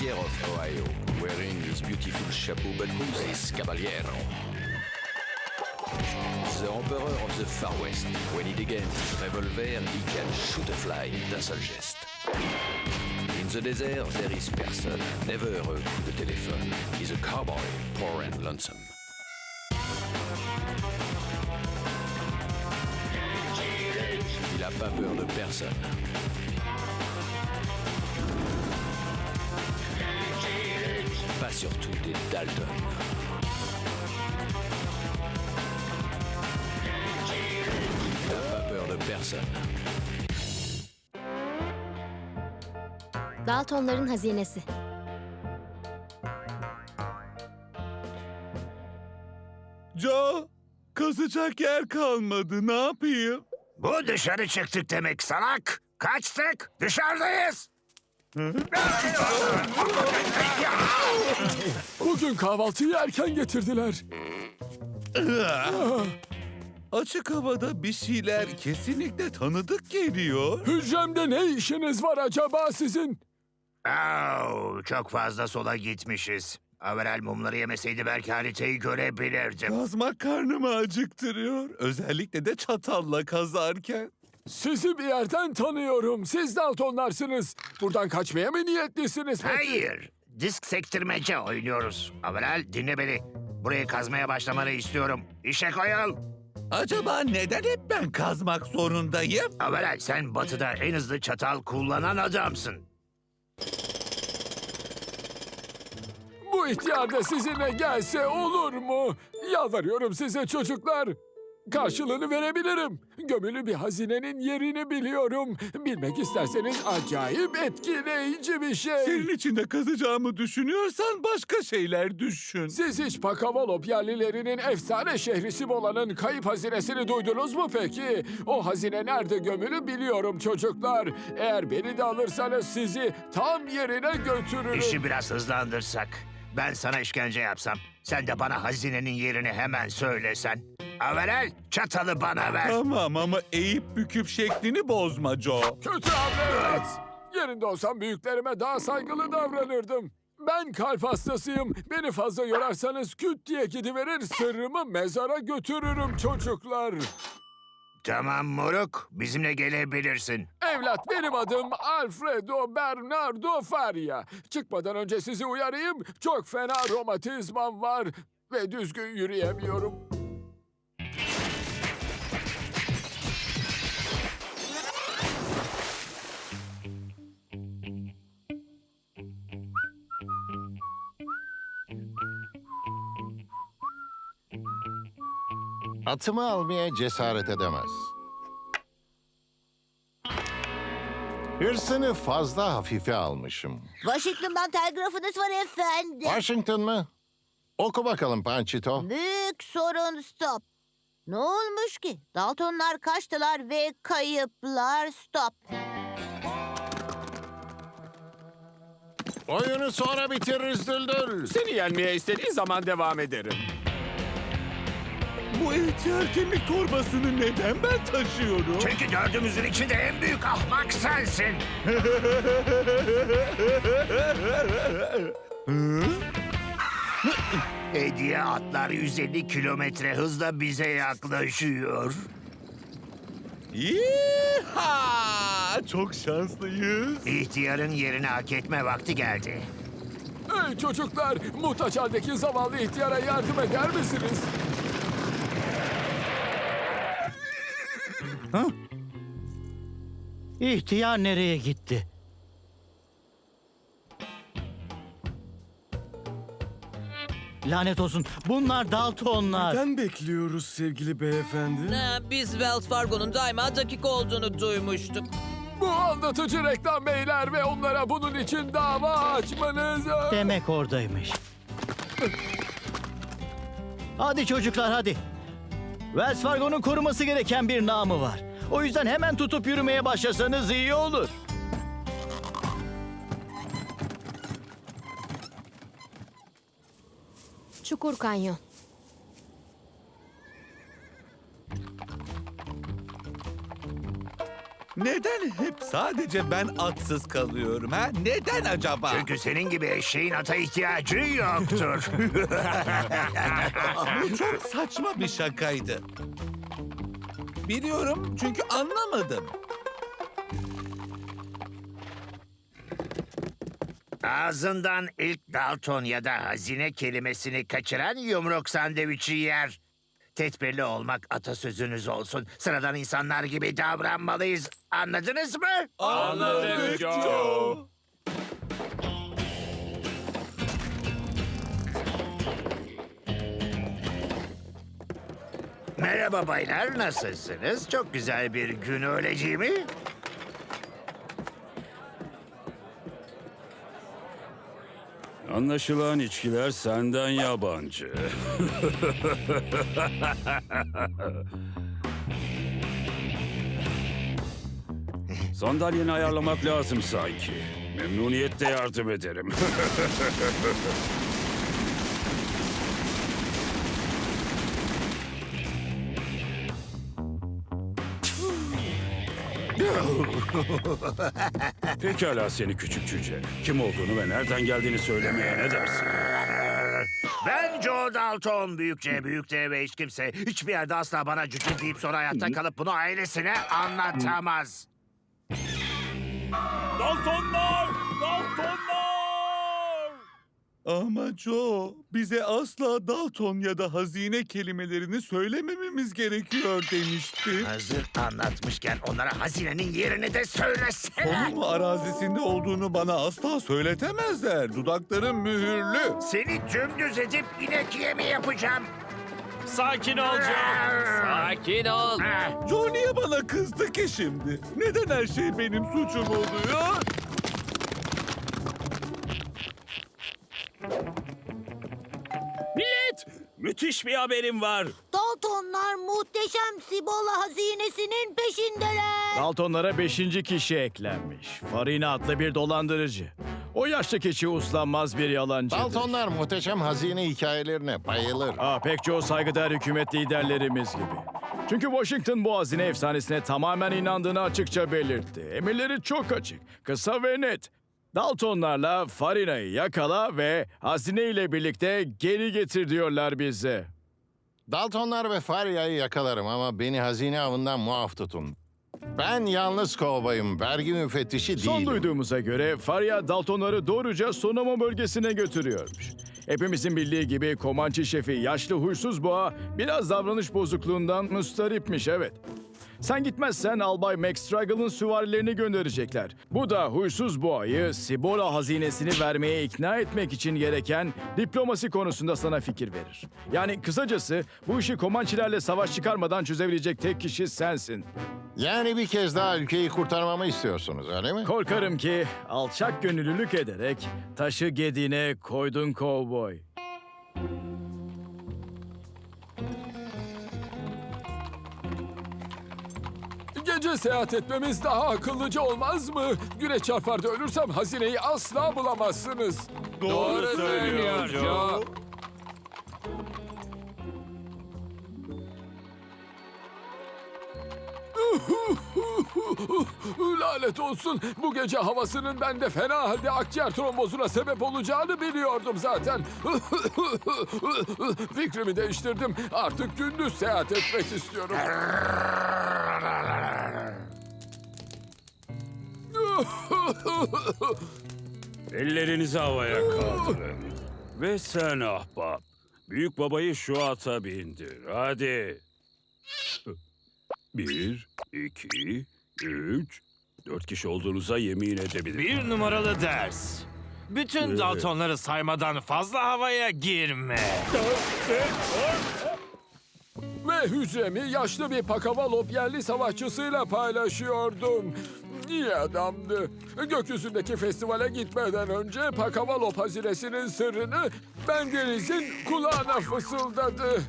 justicier of Ohio, wearing his beautiful chapeau, this caballero? The Emperor of the Far West. When he degains his revolver, he can shoot a fly d'un seul geste. In the desert, there is person, never a coup de téléphone. He's a cowboy, poor and lonesome. Il a pas peur de personne. Pas surtout des Dalton. Il a pas peur de personne. Daltonların hazinesi. Joe, kazacak yer kalmadı. Ne yapayım? Bu dışarı çıktık demek salak. Kaçtık. Dışarıdayız. Bugün kahvaltıyı erken getirdiler. Açık havada bir şeyler kesinlikle tanıdık geliyor. Hücremde ne işiniz var acaba sizin? Au, çok fazla sola gitmişiz. Averel mumları yemeseydi belki haritayı görebilirdim. Kazmak karnımı acıktırıyor. Özellikle de çatalla kazarken. Sizi bir yerden tanıyorum. Siz Daltonlarsınız. Buradan kaçmaya mı niyetlisiniz peki? Hayır. Disk sektirmece oynuyoruz. Averel dinle beni. Burayı kazmaya başlamanı istiyorum. İşe koyul. Acaba neden hep ben kazmak zorundayım? Averel sen batıda en hızlı çatal kullanan adamsın. Bu ihtiyar da sizinle gelse olur mu? Yalvarıyorum size çocuklar. Karşılığını verebilirim. Gömülü bir hazinenin yerini biliyorum. Bilmek isterseniz acayip etkileyici bir şey. Senin içinde kazacağımı düşünüyorsan başka şeyler düşün. Siz hiç Pakavalop yerlilerinin efsane şehri Simola'nın kayıp hazinesini duydunuz mu peki? O hazine nerede gömülü biliyorum çocuklar. Eğer beni de alırsanız sizi tam yerine götürürüm. İşi biraz hızlandırsak. Ben sana işkence yapsam. Sen de bana hazinenin yerini hemen söylesen. Averel çatalı bana ver. Tamam ama eğip büküp şeklini bozma Joe. Kötü hamle evet. Yerinde olsam büyüklerime daha saygılı davranırdım. Ben kalp hastasıyım. Beni fazla yorarsanız küt diye gidiverir sırrımı mezara götürürüm çocuklar. Tamam moruk bizimle gelebilirsin. Evlat benim adım Alfredo Bernardo Faria. Çıkmadan önce sizi uyarayım. Çok fena romatizmam var ve düzgün yürüyemiyorum. Atımı almaya cesaret edemez. Hırsını fazla hafife almışım. Washington'dan telgrafınız var efendim. Washington mı? Oku bakalım Panchito. Büyük sorun stop. Ne olmuş ki? Daltonlar kaçtılar ve kayıplar stop. Oyunu sonra bitiririz Düldül. Seni yenmeye istediği zaman devam ederim. Bu ihtiyar kemik torbasını neden ben taşıyorum? Çünkü dördümüzün içinde en büyük ahmak sensin. Hediye atlar 150 kilometre hızla bize yaklaşıyor. Yeeha! Çok şanslıyız. İhtiyarın yerini hak etme vakti geldi. Hey çocuklar, haldeki zavallı ihtiyara yardım eder misiniz? İhtiyar nereye gitti? Lanet olsun. Bunlar Daltonlar. Neden bekliyoruz sevgili beyefendi? Ha, biz Wells Fargo'nun daima dakik olduğunu duymuştuk. Bu aldatıcı reklam beyler ve onlara bunun için dava açmanız... Demek oradaymış. Hadi çocuklar hadi. Wells Fargo'nun koruması gereken bir namı var. O yüzden hemen tutup yürümeye başlasanız iyi olur. Çukur Kanyon. Neden hep sadece ben atsız kalıyorum ha? Neden acaba? Çünkü senin gibi eşeğin ata ihtiyacı yoktur. Bu çok saçma bir şakaydı. Biliyorum çünkü anlamadım. Ağzından ilk Dalton ya da hazine kelimesini kaçıran yumruk sandviçi yer. Tedbirli olmak atasözünüz olsun. Sıradan insanlar gibi davranmalıyız. Anladınız mı? Anladık Joe. Merhaba baylar, nasılsınız? Çok güzel bir gün öyle değil mi? Anlaşılan içkiler senden yabancı. Sandalyeni ayarlamak lazım sanki. Memnuniyetle yardım ederim. Pekala seni küçük cüce. Kim olduğunu ve nereden geldiğini söylemeye ne dersin? Ben Joe Dalton, büyükçe, büyükte ve hiç kimse hiçbir yerde asla bana cüce deyip sonra hayatta kalıp bunu ailesine anlatamaz. Daltonlar! Daltonlar! Ama Joe, bize asla Dalton ya da hazine kelimelerini söylemememiz gerekiyor demişti. Hazır anlatmışken onlara hazinenin yerini de söylesene. Konum arazisinde olduğunu bana asla söyletemezler. Dudaklarım mühürlü. Seni dümdüz edip inek yemi yapacağım. Sakin ol Joe. Sakin ol. Joe niye bana kızdı ki şimdi? Neden her şey benim suçum oluyor? Millet! Müthiş bir haberim var. Daltonlar muhteşem Sibola hazinesinin peşindeler. Daltonlara beşinci kişi eklenmiş. Farina adlı bir dolandırıcı. O yaşlı keçi uslanmaz bir yalancıdır. Daltonlar muhteşem hazine hikayelerine bayılır. Aa, pek çoğu saygıdeğer hükümet liderlerimiz gibi. Çünkü Washington bu hazine efsanesine tamamen inandığını açıkça belirtti. Emirleri çok açık, kısa ve net. Daltonlarla Farina'yı yakala ve hazine ile birlikte geri getir diyorlar bize. Daltonlar ve Farya'yı yakalarım ama beni hazine avından muaf tutun. Ben yalnız kovbayım, vergi müfettişi değilim. Son duyduğumuza göre Farya Daltonları doğruca Sonoma bölgesine götürüyormuş. Hepimizin bildiği gibi Komançı şefi yaşlı huysuz boğa biraz davranış bozukluğundan mustaripmiş evet. Sen gitmezsen Albay Max Struggle'ın süvarilerini gönderecekler. Bu da huysuz boğayı Sibola hazinesini vermeye ikna etmek için gereken diplomasi konusunda sana fikir verir. Yani kısacası bu işi Komançilerle savaş çıkarmadan çözebilecek tek kişi sensin. Yani bir kez daha ülkeyi kurtarmamı istiyorsunuz öyle mi? Korkarım ki alçak gönüllülük ederek taşı gediğine koydun kovboy. Gece seyahat etmemiz daha akıllıca olmaz mı? Güneş çarpar da ölürsem hazineyi asla bulamazsınız. Doğru söylüyor Joe. Lanet olsun. Bu gece havasının bende fena halde akciğer trombozuna sebep olacağını biliyordum zaten. Fikrimi değiştirdim. Artık gündüz seyahat etmek istiyorum. Ellerinizi havaya kaldırın. Ve sen ahbap, büyük babayı şu ata bindir. Hadi. Bir, iki, üç, dört kişi olduğunuza yemin edebilirim. Bir numaralı ders. Bütün Daltonları saymadan fazla havaya girme. Ve hücremi yaşlı bir Pakavalop yerli savaşçısıyla paylaşıyordum. İyi adamdı. Gökyüzündeki festivale gitmeden önce Pakavalop hazinesinin sırrını Bendeniz'in kulağına fısıldadı.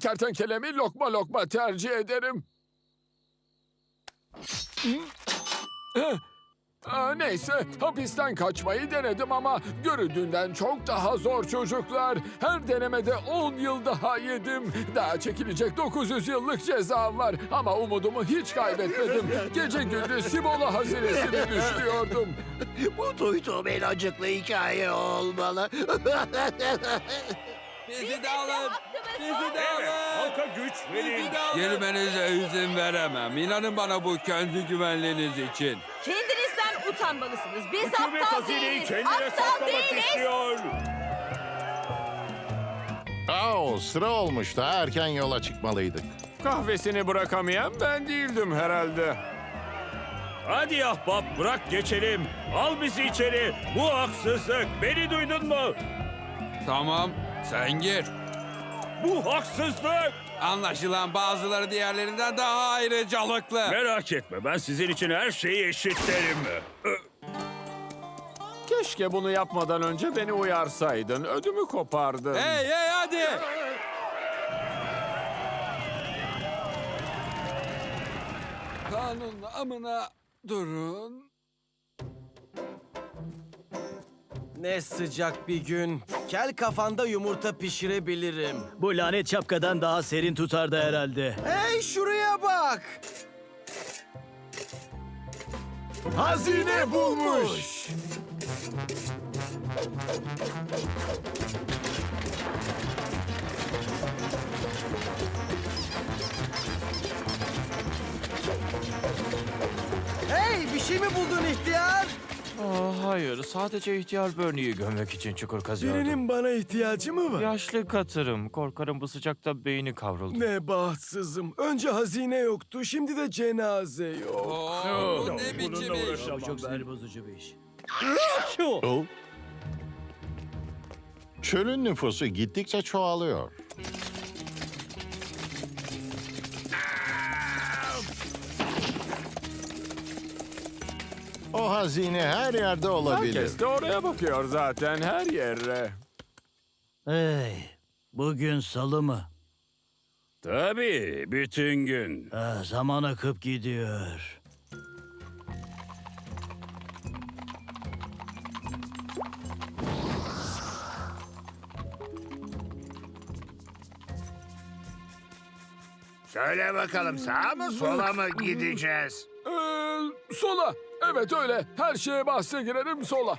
Kertenkelemi lokma lokma tercih ederim. Aa, neyse, hapisten kaçmayı denedim ama göründüğünden çok daha zor çocuklar. Her denemede 10 yıl daha yedim. Daha çekilecek 900 yıllık cezam var. Ama umudumu hiç kaybetmedim. Gece gündüz Sibola hazinesini düşlüyordum. Bu duyduğum en acıklı hikaye olmalı. Bizi de alın. Bizi de alın. Halka güç verin. Girmenize izin veremem. İnanın bana bu kendi güvenliğiniz için. Kendinizden utanmalısınız. Biz Hükümet hazineyi kendine saklamak istiyor. Aa, sıra olmuş. Daha erken yola çıkmalıydık. Kahvesini bırakamayan ben değildim herhalde. Hadi ahbap bırak geçelim. Al bizi içeri. Bu haksızlık. Beni duydun mu? Tamam, sen gir. Bu haksızlık. Anlaşılan bazıları diğerlerinden daha ayrıcalıklı. Merak etme ben sizin için her şeyi eşitlerim. Keşke bunu yapmadan önce beni uyarsaydın. Ödümü kopardın. Hey hey hadi. Kanun amına durun. Ne sıcak bir gün. Kel kafanda yumurta pişirebilirim. Bu lanet şapkadan daha serin tutardı herhalde. Hey şuraya bak. Hazine bulmuş. Hey bir şey mi buldun ihtiyar? Hayır, sadece ihtiyar Bernie'yi gömmek için çukur kazıyordum. Birinin bana ihtiyacı mı var? Yaşlı katırım. Korkarım bu sıcakta beyni kavruldu. Ne bahtsızım. Önce hazine yoktu, şimdi de cenaze yok. Oo, bu ne biçim iş? uğraşamam. Çok sinir bozucu bir iş. Oh. Çölün nüfusu gittikçe çoğalıyor. O hazine her yerde olabilir. Herkes de oraya bakıyor zaten her yere. Hey, bugün salı mı? Tabii bütün gün. Ah, zaman akıp gidiyor. Söyle bakalım sağa mı sola mı gideceğiz? Ee, sola. Evet öyle. Her şeye bahse girerim sola.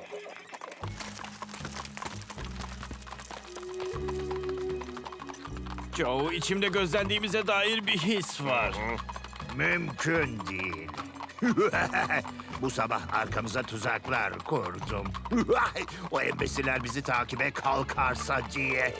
Joe, içimde gözlendiğimize dair bir his var. Mümkün değil. Bu sabah arkamıza tuzaklar kurdum. o embesiller bizi takibe kalkarsa diye.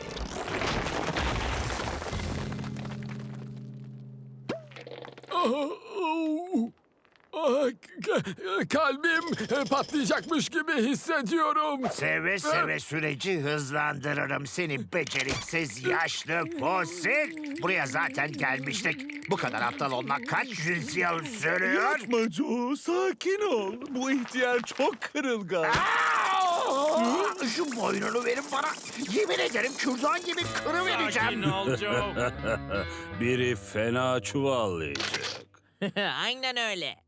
Kalbim patlayacakmış gibi hissediyorum. Seve seve süreci hızlandırırım seni beceriksiz yaşlı fosil. Buraya zaten gelmiştik. Bu kadar aptal olmak kaç yüzyıl sürüyor? Yapma Joe, sakin ol. Bu ihtiyar çok kırılgan. Aa! Şu boynunu verin bana. Yemin ederim kürdan gibi kırıvereceğim. ol Joe. Biri fena çuvallayacak. Aynen öyle.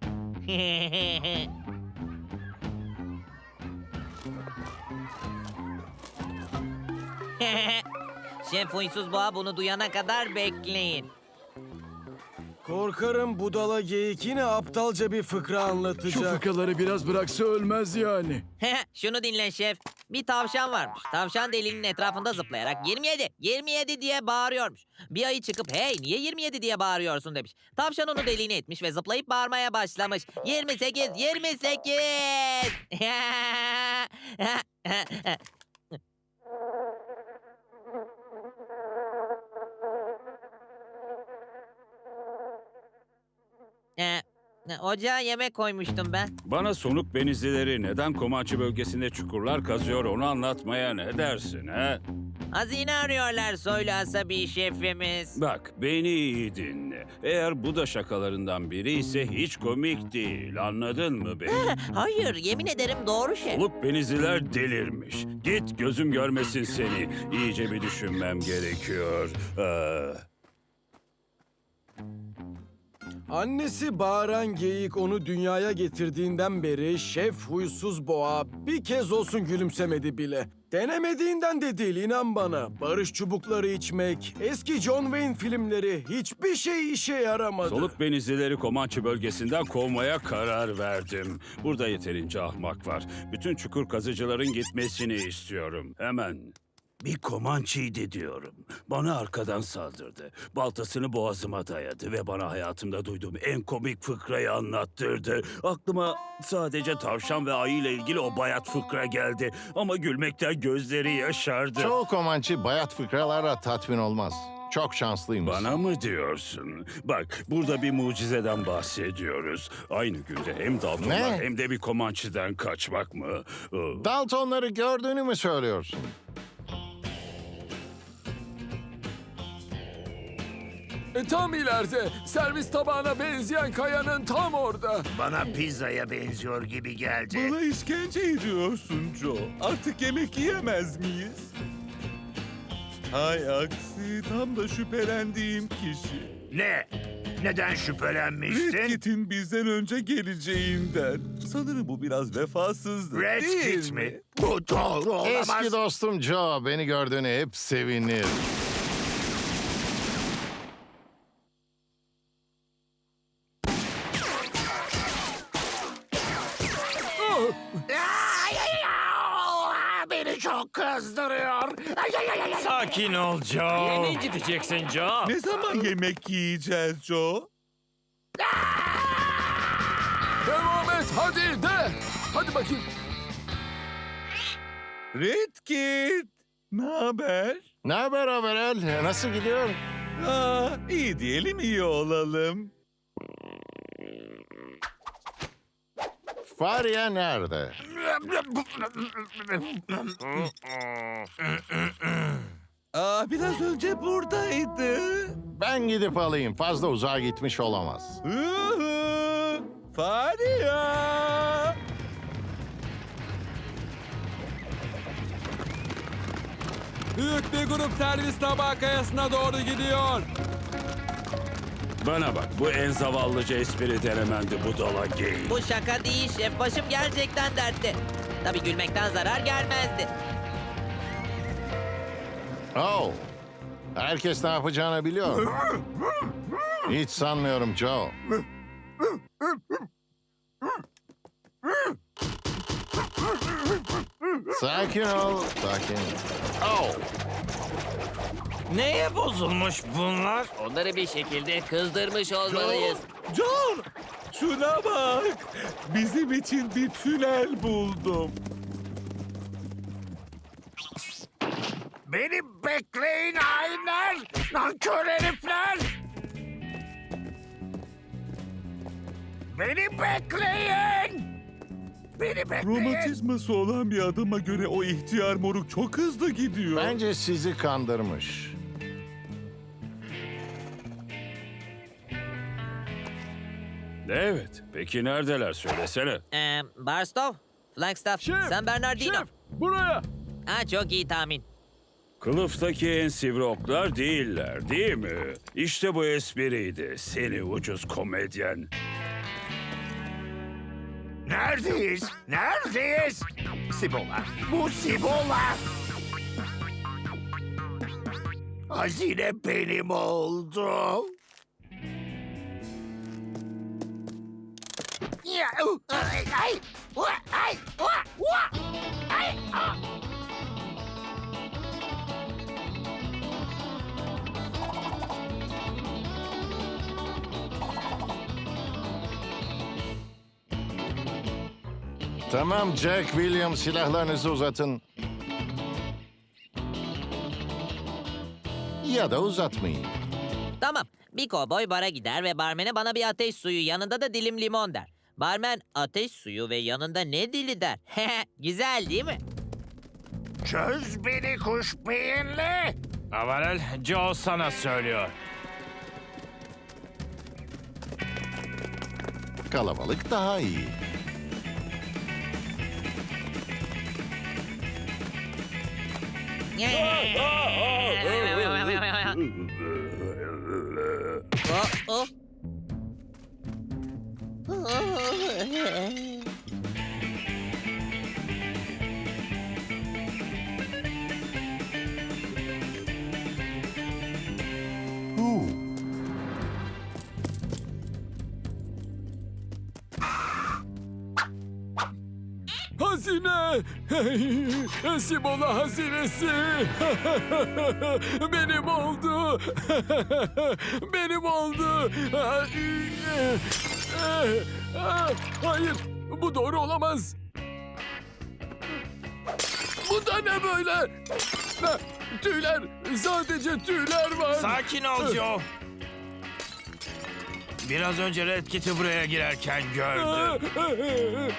Şef huysuz boğa bunu duyana kadar bekleyin. Korkarım budala geyik yine aptalca bir fıkra Şu anlatacak. fıkraları biraz bıraksa ölmez yani. Şunu dinle şef. Bir tavşan varmış. Tavşan delinin etrafında zıplayarak 27, 27 diye bağırıyormuş. Bir ayı çıkıp hey niye 27 diye bağırıyorsun demiş. Tavşan onu deliğine etmiş ve zıplayıp bağırmaya başlamış. 28, 28. Ee, ocağa yemek koymuştum ben. Bana sonuk benizlileri neden Komançı bölgesinde çukurlar kazıyor onu anlatmaya ne dersin he? Hazine arıyorlar soylu asabi şefimiz. Bak beni iyi dinle. Eğer bu da şakalarından biri ise hiç komik değil anladın mı beni? Hayır yemin ederim doğru şef. Soluk benizliler delirmiş. Git gözüm görmesin seni. İyice bir düşünmem gerekiyor. Ee, Annesi bağıran geyik onu dünyaya getirdiğinden beri şef huysuz boğa bir kez olsun gülümsemedi bile. Denemediğinden de değil inan bana. Barış çubukları içmek, eski John Wayne filmleri hiçbir şey işe yaramadı. Soluk benizlileri Komançı bölgesinden kovmaya karar verdim. Burada yeterince ahmak var. Bütün çukur kazıcıların gitmesini istiyorum. Hemen. Bir Komançıydı diyorum. Bana arkadan saldırdı. Baltasını boğazıma dayadı ve bana hayatımda duyduğum en komik fıkrayı anlattırdı. Aklıma sadece tavşan ve ayı ile ilgili o bayat fıkra geldi. Ama gülmekten gözleri yaşardı. Çoğu Komançı bayat fıkralarla tatmin olmaz. Çok şanslıyım. Bana mı diyorsun? Bak burada bir mucizeden bahsediyoruz. Aynı günde hem Daltonlar Ne? hem de bir Komançı'dan kaçmak mı? Ee, Daltonları gördüğünü mü söylüyorsun? Tam ileride. Servis tabağına benzeyen kayanın tam orada. Bana pizzaya benziyor gibi geldi. Bana işkence ediyorsun Joe. Artık yemek yiyemez miyiz? Hay aksi tam da şüphelendiğim kişi. Ne? Neden şüphelenmiştin? Redkit'in bizden önce geleceğinden. Sanırım bu biraz vefasızdı Red değil Kit mi? mi? Bu doğru olamaz. Eski dostum Joe beni gördüğüne hep sevinir. Kızdırıyor. Ay, ay, ay, ay. Sakin ol Joe. Yeni gideceksin Joe. Ne zaman yemek yiyeceğiz Joe? Devam et hadi de. Hadi bakayım. Redkit! Ne haber? Ne haber Averel? Nasıl gidiyor? Aa, iyi diyelim iyi olalım. Farya nerede? Aa, biraz önce buradaydı. Ben gidip alayım. Fazla uzağa gitmiş olamaz. Hı-hı. Faria! Büyük bir grup servis tabağı kayasına doğru gidiyor. Bana bak bu en zavallıca espri denemendi budala geyik. Bu şaka değil şef. Başım gerçekten dertte. Tabii gülmekten zarar gelmezdi. Oh. Herkes ne yapacağını biliyor. Hiç sanmıyorum Joe. Sakin ol, sakin. Oh. Neye bozulmuş bunlar? Onları bir şekilde kızdırmış olmalıyız. John! Şuna bak! Bizim için bir tünel buldum. Beni bekleyin hainler! Nankör herifler! Beni bekleyin! Beni bekleyin! Romatizması olan bir adama göre o ihtiyar moruk çok hızlı gidiyor. Bence sizi kandırmış. Evet. Peki neredeler söylesene. Ee, Barstow, Flagstaff, Şef, San Bernardino. Şef buraya. Ha çok iyi tahmin. Kılıftaki en sivri oklar değiller değil mi? İşte bu espriydi seni ucuz komedyen. Neredeyiz? Neredeyiz? Sibola. Bu Sibola. Hazine benim oldu. Tamam Jack Williams silahlarınızı uzatın. Ya da uzatmayın. Tamam. Bir kovboy bara gider ve barmene bana bir ateş suyu yanında da dilim limon der. Barmen ateş suyu ve yanında ne dili der. Güzel değil mi? Çöz beni kuş beyinli. Avarel, Joe sana söylüyor. Kalabalık daha iyi. oh, oh. Hazine! Simola hazinesi! Benim oldu! Benim oldu! Hayır, bu doğru olamaz. Bu da ne böyle? Tüyler, sadece tüyler var. Sakin ol Joe. Biraz önce Red Kit'i buraya girerken gördüm.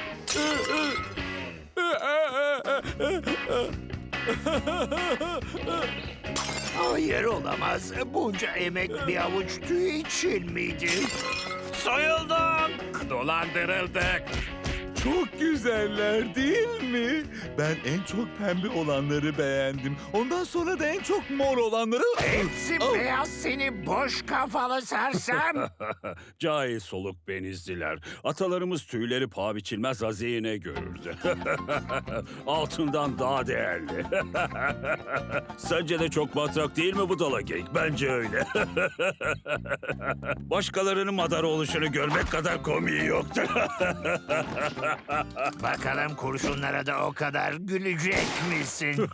Hayır olamaz. Bunca emek bir avuç tüy için miydi? Soyulduk. Dolandırıldık. Çok güzeller değil mi? Ben en çok pembe olanları beğendim. Ondan sonra da en çok mor olanları... Hepsi Oh. beyaz seni boş kafalı sersem. Cahil soluk benizliler. Atalarımız tüyleri paha biçilmez hazine görürdü. Altından daha değerli. Sence de çok matrak değil mi bu dala geyik? Bence öyle. Başkalarının madar oluşunu görmek kadar komiği yoktur. Bakalım kurşunlara da o kadar gülecek misin?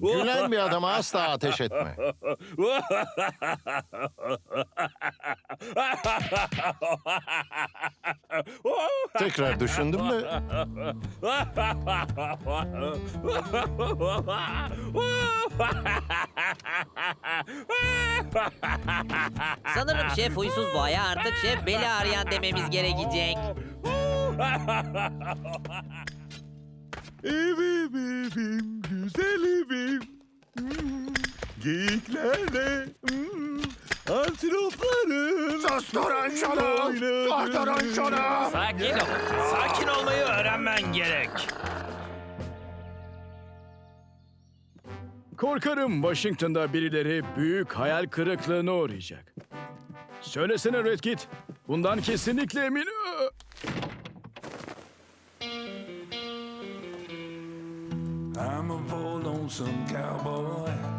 Gülen bir adama asla ateş etme. Tekrar düşündüm de Sanırım şef huysuz boğaya artık şef beli arayan dememiz gerekecek. Evim evim, güzel evim. Hmm, Geyiklerle, hmm, antilopların... Susturun şunu! Durdurun şunu! Sakin ol. Sakin olmayı öğrenmen gerek. Korkarım Washington'da birileri büyük hayal kırıklığına uğrayacak. Söylesene Red Kit. Bundan kesinlikle emin... I'm a lonesome cowboy